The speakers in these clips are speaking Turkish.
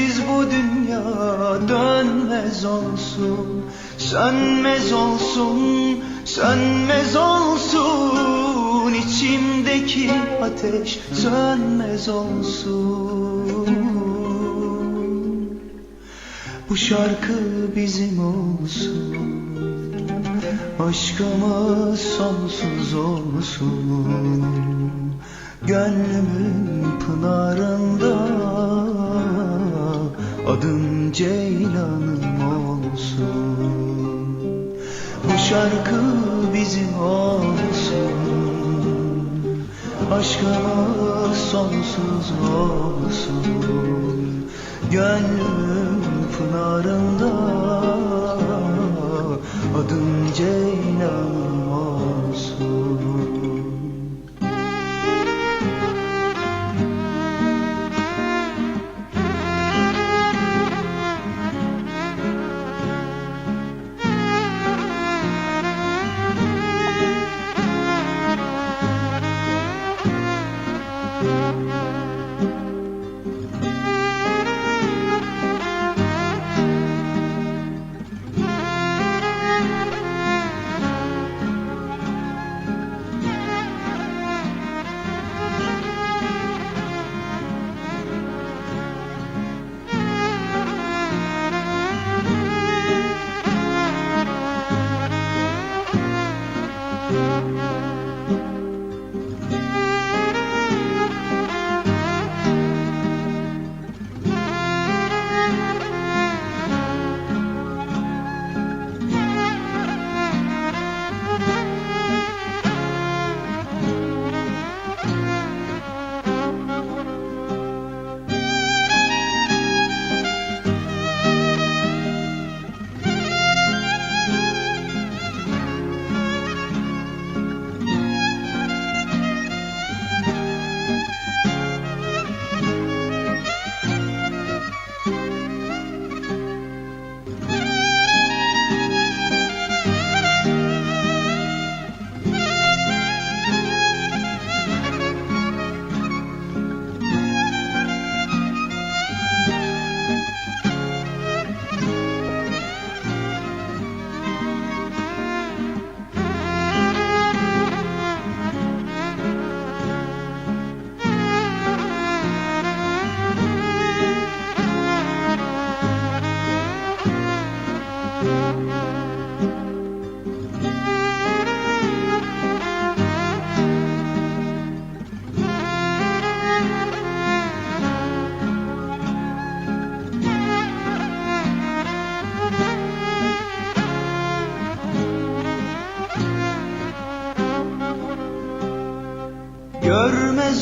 Sensiz bu dünya dönmez olsun Sönmez olsun, sönmez olsun. İçimdeki ateş sönmez olsun. Bu şarkı bizim olsun Aşkımız sonsuz olsun. Gönlümün pınarında Adım Ceylanım olsun. Bu şarkı bizim olsun. Aşkımız sonsuz olsun. Gönlümün pınarında. Adım Ceylanım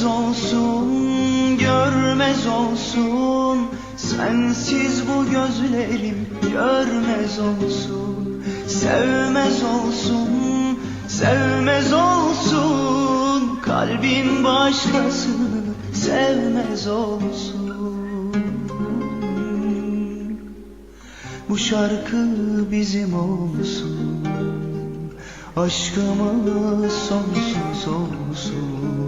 olsun, görmez olsun. Sensiz bu gözlerim görmez olsun. Sevmez olsun, sevmez olsun. Kalbin başkasını sevmez olsun. Bu şarkı bizim olsun. Aşkımız sonsuz olsun